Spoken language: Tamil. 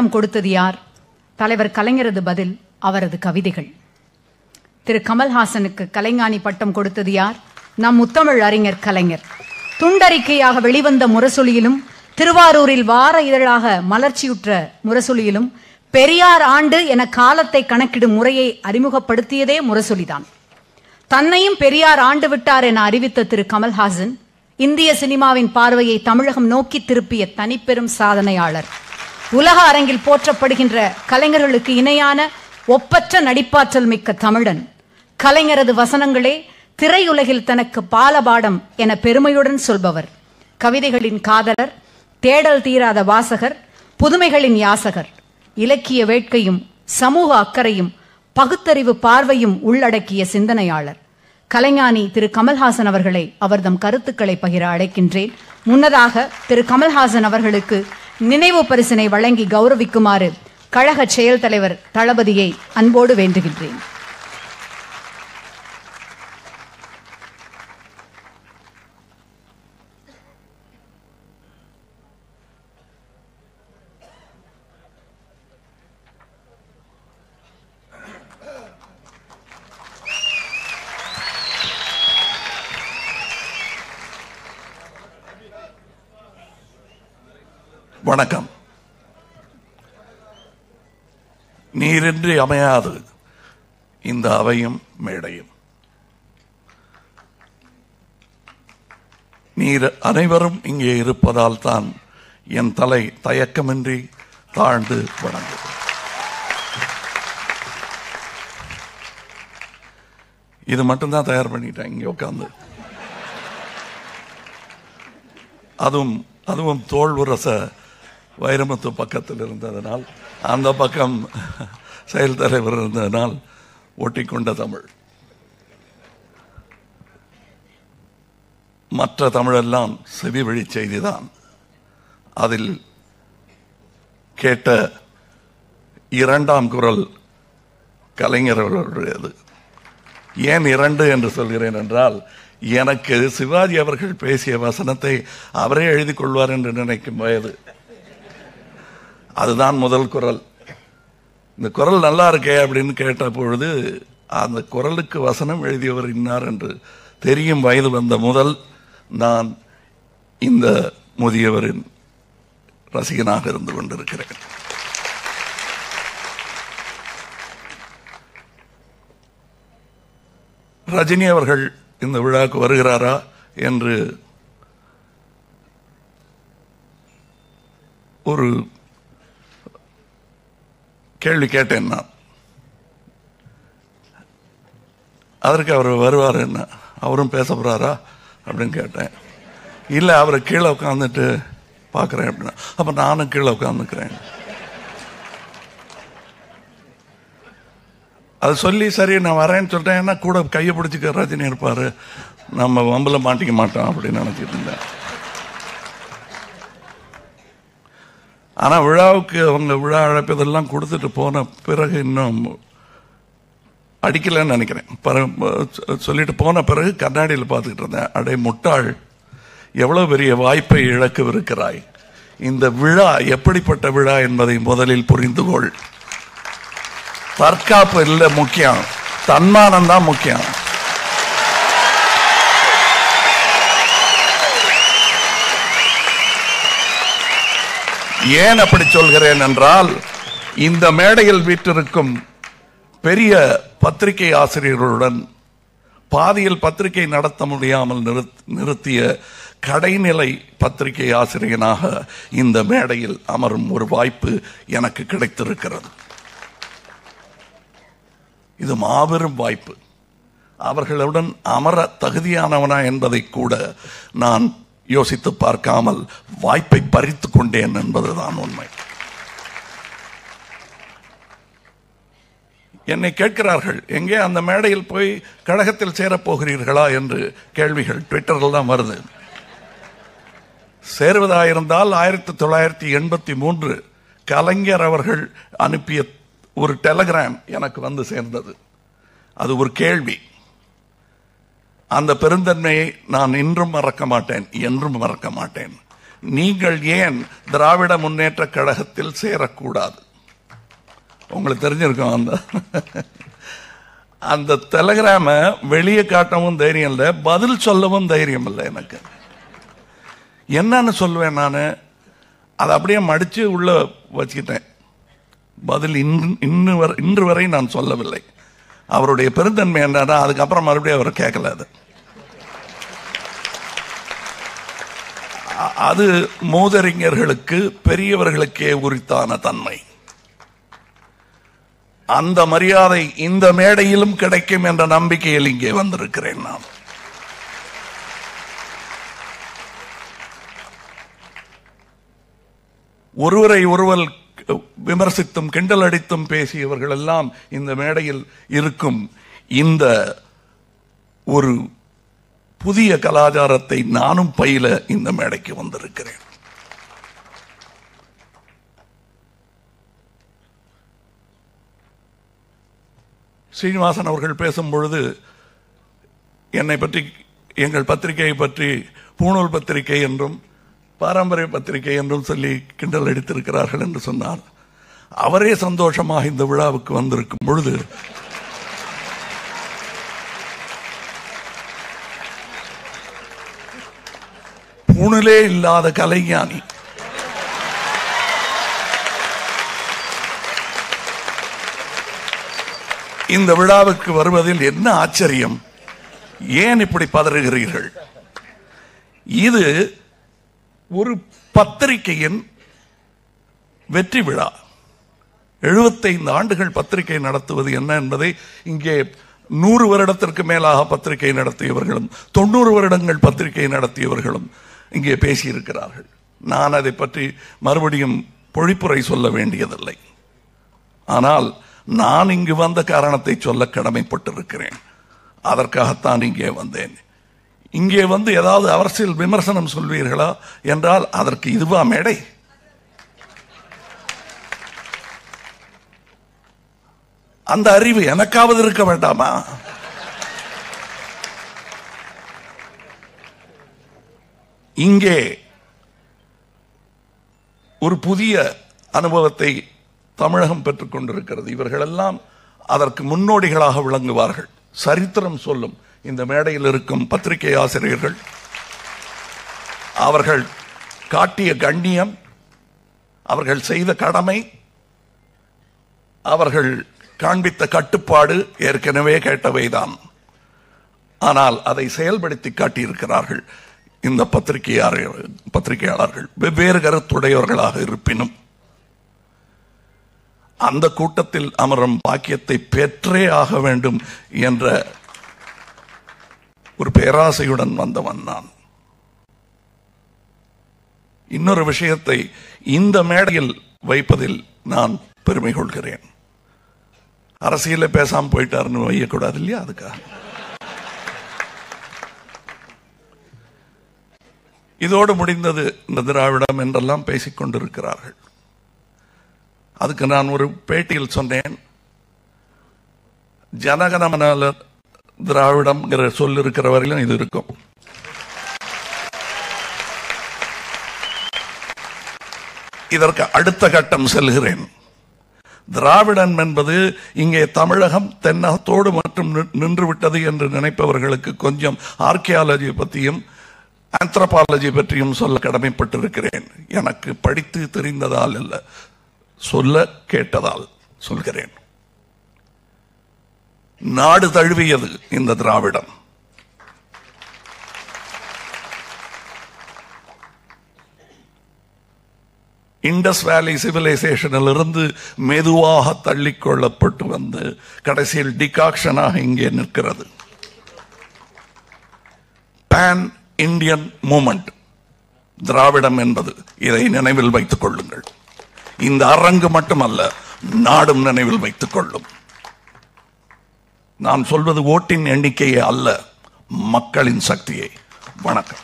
பட்டம் கொடுத்தது யார்? தலைவர் கலைஞரது பதில் அவரது கவிதைகள். திரு. கமல்ஹாசனுக்கு கலைஞானி பட்டம் கொடுத்தது யார்? நம் முத்தமிழ் அறிஞர் கலைஞர். துண்டறிக்கையாக வெளிவந்த முரசொலியிலும் திருவாரூரில் வார இதழாக மலர்ச்சியுற்ற முரசொலியிலும் பெரியார் ஆண்டு என காலத்தை கணக்கிடும் முறையை அறிமுகப்படுத்தியதே முரசொலிதான். தன்னையும் பெரியார் ஆண்டு விட்டார் என அறிவித்த திரு. கமல்ஹாசன் இந்திய சினிமாவின் பார்வையை தமிழகம் நோக்கி திருப்பிய தனிப்பெரும் சாதனையாளர். உலக அரங்கில் போற்றப்படுகின்ற கலைஞர்களுக்கு இணையான ஒப்பற்ற நடிப்பாற்றல் மிக்க தமிழன். கலைஞரது வசனங்களே திரையுலகில் தனக்கு பாலபாடம் என பெருமையுடன் சொல்பவர். கவிதைகளின் காதலர் தேடல் தீராத வாசகர் புதுமைகளின் யாசகர். இலக்கிய வேட்கையும் சமூக அக்கறையும் பகுத்தறிவு பார்வையும் உள்ளடக்கிய சிந்தனையாளர். கலைஞானி திரு கமல்ஹாசன் அவர்களை அவர்தம் கருத்துக்களை பகிர அழைக்கின்றேன். முன்னதாக திரு கமல்ஹாசன் அவர்களுக்கு நினைவு பரிசினை வழங்கி கௌரவிக்குமாறு கழக செயல் தலைவர் தளபதியை அன்போடு வேண்டுகின்றேன். வணக்கம். நீரின்றி அமையாது இந்த அவையும் மேடையும். நீர் அனைவரும் இங்கே இருப்பதால் தான் என் தலை தயக்கமின்றி தாழ்ந்து வணங்குது. இது மட்டும்தான் தயார் பண்ணிட்டேன் இங்கே உட்காந்து அதுவும் அதுவும் தோல் உரச வைரமுத்து பக்கத்தில் இருந்ததனால் அந்த பக்கம் செயல் தலைவர் இருந்ததனால் ஒட்டிக்கொண்ட தமிழ். மற்ற தமிழெல்லாம் செவி வழி செய்திதான். அதில் கேட்ட இரண்டாம் குரல் கலைஞர் அவர்களுடையது ஏன் இரண்டு என்று சொல்கிறேன் என்றால் எனக்கு சிவாஜி அவர்கள் பேசிய வசனத்தை அவரே எழுதி கொள்வார் என்று நினைக்கும் வயது. அதுதான் முதல் குரல். இந்த குரல் நல்லா இருக்கே அப்படின்னு கேட்ட பொழுது அந்த குரலுக்கு வசனம் எழுதியவர் இன்னார் என்று தெரியும் வயது வந்த முதல் நான் இந்த முதியவரின் ரசிகனாக இருந்து கொண்டிருக்கிறேன். ரஜினி அவர்கள் இந்த விழாவுக்கு வருகிறாரா என்று ஒரு கேள்வி கேட்டேன் நான். அதற்கு அவர் வருவார் என்ன? அவரும் பேச போகிறாரா அப்படின்னு கேட்டேன். இல்லை அவரை கீழே உட்காந்துட்டு பார்க்குறேன் அப்படின்னா. அப்போ நானும் கீழே உட்காந்துக்கிறேன் அது சொல்லி சரி நான் வரேன்னு சொல்லிட்டேன். ஏன்னா கூட கையை பிடிச்சிக்க ரஜினி இருப்பார். நம்ம வம்பில் மாட்டிக்க மாட்டோம் அப்படின்னு நினச்சிட்டு இருந்தேன். ஆனால் விழாவுக்கு அவங்க விழா அழைப்பதெல்லாம் கொடுத்துட்டு போன பிறகு இன்னும் அடிக்கலைன்னு நினைக்கிறேன். சொல்லிட்டு போன பிறகு கண்ணாடியில் பார்த்துக்கிட்டு இருந்தேன். அடே முட்டாள் எவ்வளோ பெரிய வாய்ப்பை இழக்கவிருக்கிறாய். இந்த விழா எப்படிப்பட்ட விழா என்பதை முதலில் புரிந்து கொள். தற்காப்பு இல்லை முக்கியம். தன்மானம் தான் முக்கியம். ஏன் அப்படி சொல்கிறேன் என்றால் இந்த மேடையில் வீட்டிருக்கும் பெரிய பத்திரிகை ஆசிரியர்களுடன் பாதியில் பத்திரிகை நடத்த முடியாமல் நிறுத்- நிறுத்திய கடைநிலை பத்திரிகை ஆசிரியனாக இந்த மேடையில் அமரும் ஒரு வாய்ப்பு எனக்கு கிடைத்திருக்கிறது. இது மாபெரும் வாய்ப்பு. அவர்களுடன் அமர தகுதியானவனா என்பதை கூட நான் யோசித்து பார்க்காமல் வாய்ப்பை பறித்து கொண்டேன் என்பதுதான் உண்மை. என்னை கேட்கிறார்கள் எங்கே அந்த மேடையில் போய் கழகத்தில் சேரப்போகிறீர்களா? என்று கேள்விகள் ட்விட்டரில் தான் வருது. சேருவதாயிருந்தால் ஆயிரத்தி தொள்ளாயிரத்தி எண்பத்தி மூன்று கலைஞர் அவர்கள் அனுப்பிய ஒரு டெலகிராம் எனக்கு வந்து சேர்ந்தது. அது ஒரு கேள்வி. அந்த பெருந்தன்மையை நான் இன்றும் மறக்க மாட்டேன் என்றும் மறக்க மாட்டேன். நீங்கள் ஏன் திராவிட முன்னேற்ற கழகத்தில் சேரக்கூடாது? உங்களுக்கு தெரிஞ்சிருக்கோம் அந்த? அந்த டெலகிராம வெளியே காட்டவும் தைரியம் இல்லை பதில் சொல்லவும் தைரியம் இல்லை எனக்கு. என்னன்னு சொல்லுவேன் நான் அதை அப்படியே மடித்து உள்ளே வச்சுக்கிட்டேன். பதில் இன்று இன்று வரை இன்று வரை நான் சொல்லவில்லை. அவருடைய பெருந்தன்மை என்னன்னா அதுக்கப்புறம் மறுபடியும் அவர் கேட்கல அது. அது மூதறிஞர்களுக்கு பெரியவர்களுக்கே உரித்தான தன்மை. அந்த மரியாதை இந்த மேடையிலும் கிடைக்கும் என்ற நம்பிக்கையில் இங்கே வந்திருக்கிறேன் நான். ஒருவரை ஒருவர் விமர்சித்தும் கிண்டல் அடித்தும் பேசியவர்கள் எல்லாம் இந்த மேடையில் இருக்கும். இந்த ஒரு புதிய கலாச்சாரத்தை நானும் பயில இந்த மேடைக்கு வந்திருக்கிறேன். ஸ்ரீனிவாசன் அவர்கள் பேசும் பொழுது என்னை பற்றி எங்கள் பத்திரிகையை பற்றி பூணூல் பத்திரிகை என்றும் பாரம்பரிய பத்திரிகை என்றும் சொல்லி கிண்டல் அடித்திருக்கிறார்கள் என்று சொன்னார் அவரே சந்தோஷமாக இந்த விழாவுக்கு வந்திருக்கும் பொழுது புணிலே இல்லாத கலைஞானி இந்த விழாவுக்கு வருவதில் என்ன ஆச்சரியம்? ஏன் இப்படி பதறுகிறீர்கள்? இது ஒரு பத்திரிகையின் வெற்றி விழா. எழுபத்தைந்து ஆண்டுகள் பத்திரிகை நடத்துவது என்ன என்பதை இங்கே நூறு வருடத்திற்கு மேலாக பத்திரிகை நடத்தியவர்களும் தொண்ணூறு வருடங்கள் பத்திரிகை நடத்தியவர்களும் இங்கே பேசியிருக்கிறார்கள். நான் அதை பற்றி மறுபடியும் பொழிப்புரை சொல்ல வேண்டியதில்லை. ஆனால் நான் இங்கு வந்த காரணத்தை சொல்ல கடமைப்பட்டிருக்கிறேன். அதற்காகத்தான் இங்கே வந்தேன். இங்கே வந்து ஏதாவது அரசியல் விமர்சனம் சொல்வீர்களா என்றால் அதற்கு இதுவா மேடை. அந்த அறிவு எனக்காவது இருக்க வேண்டாமா? இங்கே ஒரு புதிய அனுபவத்தை தமிழகம் பெற்றுக் கொண்டிருக்கிறது. இவர்களெல்லாம் அதற்கு முன்னோடிகளாக விளங்குவார்கள். சரித்திரம் சொல்லும். இந்த மேடையில் இருக்கும் பத்திரிகை ஆசிரியர்கள் அவர்கள் காட்டிய கண்ணியம் அவர்கள் செய்த கடமை அவர்கள் காண்பித்த கட்டுப்பாடு ஏற்கனவே கேட்டவைதான். ஆனால் அதை செயல்படுத்தி காட்டியிருக்கிறார்கள் இந்த பத்திரிகையாளர் பத்திரிகையாளர்கள். வெவ்வேறு கருத்துடையவர்களாக இருப்பினும் அந்த கூட்டத்தில் அமரும் பாக்கியத்தை பெற்றே ஆக வேண்டும் என்ற ஒரு பேராசையுடன் வந்தவன் நான். இன்னொரு விஷயத்தை இந்த மேடையில் வைப்பதில் நான் பெருமை கொள்கிறேன். அரசியல பேசாம போயிட்டாருன்னு வையக்கூடாது இல்லையா அதுக்காக? இதோடு முடிந்தது இந்த திராவிடம் என்றெல்லாம் பேசிக் கொண்டிருக்கிறார்கள். அதுக்கு நான் ஒரு பேட்டியில் சொன்னேன். ஜனகணமனால திராவிடம்ங்கிற சொல் இருக்கிற வரையிலும் இது இருக்கும். இதற்கு அடுத்த கட்டம் செல்கிறேன். திராவிடன் என்பது இங்கே தமிழகம் தென்னகத்தோடு மற்றும் நின்- என்று நினைப்பவர்களுக்கு கொஞ்சம் ஆர்கியாலஜி பற்றியும் ஆந்த்ரபாலஜி பற்றியும் சொல்ல கடமைப்பட்டிருக்கிறேன். எனக்கு படித்து தெரிந்ததால் அல்ல சொல்ல கேட்டதால் சொல்கிறேன். நாடு தழுவியது இந்த திராவிடம். இண்டஸ் வேலி சிவிலைசேஷனில் இருந்து மெதுவாக தள்ளிக்கொள்ளப்பட்டு வந்து கடைசியில் டிகாக்ஷனாக இங்கே நிற்கிறது. பேன் இந்தியன் மூமெண்ட் திராவிடம் என்பது இதை நினைவில் வைத்துக் கொள்ளுங்கள். இந்த அரங்கு மட்டுமல்ல நாடும் நினைவில் வைத்துக் கொள்ளும். நான் சொல்வது ஓட்டின் எண்ணிக்கையே அல்ல மக்களின் சக்தியை. வணக்கம்.